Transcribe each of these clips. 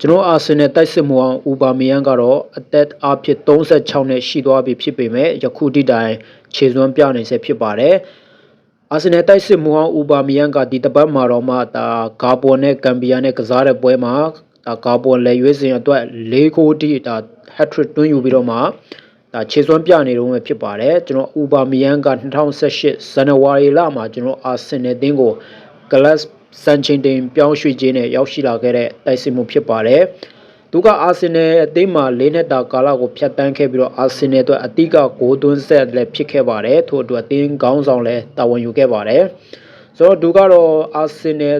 ကျွန်တော်အာဆင်နယ်တိုက်စစ်မှုအောင်ဥပါမီယန်ကတော့အသက်အဖြစ်36နဲ့ရှိသွားပြီဖြစ်ပေမဲ့ယခုထိတိုင်ခြေစွမ်းပြနေဆဲဖြစ်ပါတယ်အာဆင်နယ်တိုက်စစ်မှုအောင်ဥပါမီယန်ကဒီတပတ်မှာတော့မှဒါဂါပွန်နဲ့ဂမ်ဘီယာနဲ့ကစားတဲ့ပွဲမှာဒါဂါပွန်လက်ရွေးစင်အတွက်၄ဂိုးတိဒါဟက်ထရစ်တွင်းယူပြီးတော့မှဒါခြေစွမ်းပြနေတော့မှဖြစ်ပါတယ်ကျွန်တော်ဥပါမီယန်က2018ဇန်နဝါရီလမှာကျွန်တော်အာဆင်နယ်တင်းကိုဂလတ် စန်ချင်းတင်ပြောင်းရွှေ့ခြင်းနဲ့ရောက်ရှိလာခဲ့တဲ့တိုက်စစ်မှုဖြစ်ပါတယ်။သူကအာဆင်နယ်အသင်းမှာ၄နှစ်တာကာလကိုဖျက်ဆီးခဲ့ပြီးတော့အာဆင်နယ်အတွက်အတိကဂိုးသွင်းဆက်လည်းဖြစ်ခဲ့ပါတယ်။ထို့အတွက်အသင်းခေါင်းဆောင်လည်းတာဝန်ယူခဲ့ပါတယ်။ဆိုတော့သူကတော့အာဆင်နယ်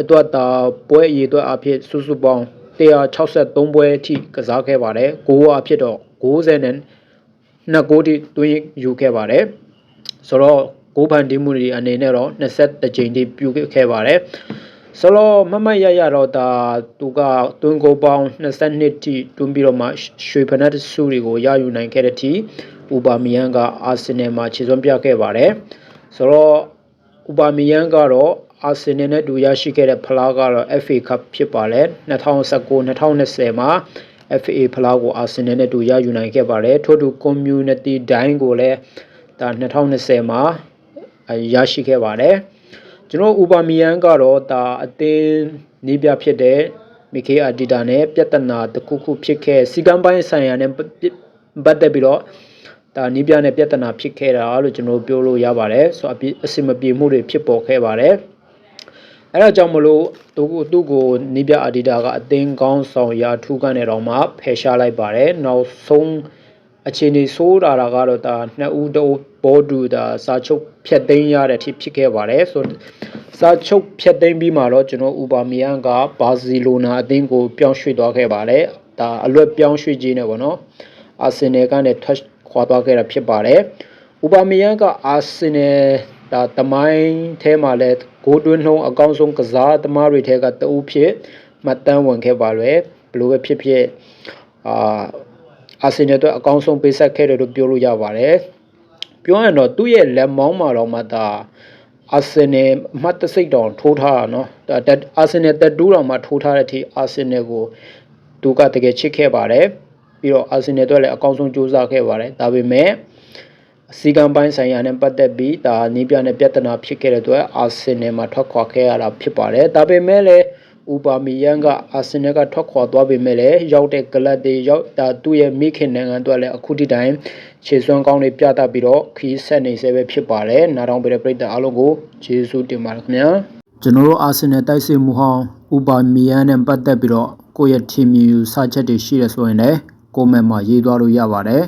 အတွက်တာပွဲအရေးအတွက်အဖြစ်စုစုပေါင်း163ပွဲအထိကစားခဲ့ပါတယ်။ဂိုးအဖြစ်တော့90နဲ့နှစ်ဂိုးထိသွင်းယူခဲ့ပါတယ်။ဆိုတော့ ကိုဖန်တီးမှုတွေအနေနဲ့တော့21ကြိမ်ထိပြုခဲ့ပါတယ်ဆိုတော့မမတ်ရရတော့ဒါသူကတွင်းကိုပေါင်း22ထိတွန်းပြီးတော့မှရွှေဖနက်စုတွေကိုရယူနိုင်ခဲ့တဲ့ထိဥပါမီယန်ကအာဆင်နယ်မှာခြေစွမ်းပြခဲ့ပါတယ်ဆိုတော့ဥပါမီယန်ကတော့အာဆင်နယ်နဲ့တူရရှိခဲ့တဲ့ဖလားကတော့ FA Cup ဖြစ်ပါတယ်2019-2020မှာ FA ဖလားကိုအာဆင်နယ်နဲ့တူရယူနိုင်ခဲ့ပါတယ်ထို့တူ community ဒိုင်းကိုလည်းဒါ2020မှာ ရရှိခဲ့ပါတယ်ကျွန်တော်ဥပါမီယန်ကတော့ဒါအသင်းနီးပြဖြစ်တဲ့မီကေအာဒီတာနဲ့ပြဿနာတစ်ခုခုဖြစ်ခဲ့စီကံပိုင်းဆိုင်ရာနဲ့ပတ်သက်ပြီးတော့ဒါနီးပြနဲ့ပြဿနာဖြစ်ခဲ့တာလို့ကျွန်တော်ပြောလို့ရပါတယ်ဆိုတော့အစီမပြေမှုတွေဖြစ်ပေါ်ခဲ့ပါတယ်အဲ့ဒါကြောင့်မလို့သူကသူ့ကိုနီးပြအာဒီတာကအသင်းကောင်းဆောင်ရာထူးကနေတော့မှဖယ်ရှားလိုက်ပါတယ်နောက်ဆုံး အခြေအနေဆိုးတာကတော့ဒါနှစ်ဦးတော့ဘောဒူဒါစာချုပ်ဖြတ်သိမ်းရတဲ့အထိဖြစ်ခဲ့ပါတယ်ဆိုစာချုပ်ဖြတ်သိမ်းပြီးမှတော့ကျွန်တော်ဥပါမီယန်ကဘာစီလိုနာအသင်းကိုပြောင်းရွှေ့သွားခဲ့ပါတယ်ဒါအလွတ်ပြောင်းရွှေ့ခြင်းနဲ့ပေါ့နော်အာဆင်နယ်ကနေထပ်ခွာသွားခဲ့တာဖြစ်ပါတယ်ဥပါမီယန်ကအာဆင်နယ်ဒါတမိုင်းထဲမှာလဲဂိုးတွင်းနှုံးအကောင်းဆုံးကစားသမားတွေထဲကတဦးဖြစ်မှတ်တမ်းဝင်ခဲ့ပါလွယ်ဘလို့ပဲဖြစ်ဖြစ်အာ အာဆင်နယ်အတွက်အကောင်းဆုံးပေးဆက်ခဲ့တယ်လို့ပြောလို့ရပါတယ်။ပြောရင်တော့သူ့ရဲ့လက်မောင်းမှာတော့မှဒါအာဆင်နယ်မှတ်တစိတ်တောင်ထိုးထားတာနော်။အာဆင်နယ်တက်တူးတောင်မှထိုးထားတဲ့အထိအာဆင်နယ်ကိုသူကတကယ်ချစ်ခဲ့ပါတယ်။ပြီးတော့အာဆင်နယ်အတွက်လည်းအကောင်းဆုံးကြိုးစားခဲ့ပါတယ်။ဒါပေမဲ့အစည်းအဝေးပိုင်းဆိုင်ရာနဲ့ပတ်သက်ပြီးဒါနီးပြနဲ့ပြဿနာဖြစ်ခဲ့တဲ့အတွက်အာဆင်နယ်မှာထွက်ခွာခဲ့ရတာဖြစ်ပါတယ်။ဒါပေမဲ့လည်း ဥပါမီယန်ကအာဆင်နယ်က ထွက်ခွာသွားပေမဲ့လည်း ရောက်တဲ့ ကလပ်တွေရောက်တာ သူ့ရဲ့ မိခင်နိုင်ငံအတွက်လည်း အခုထိတိုင် ခြေစွမ်းကောင်းတွေ ပြသပြီးတော့ခီးဆက်နေဆဲပဲ ဖြစ်ပါတယ် နားထောင်ပေးတဲ့ ပရိသတ်အားလုံးကို ကျေးဇူးတင်ပါတယ်ခင်ဗျာ ကျွန်တော်တို့ အာဆင်နယ် တိုက်စစ်မှုဟောင်း ဥပါမီယန်နဲ့ ပတ်သက်ပြီးတော့ ကိုယ့်ရဲ့ team ယူစချက်တွေ ရှိရဆိုရင်လည်းကိုမန့်မှာ ရေးသွားလို့ရပါတယ်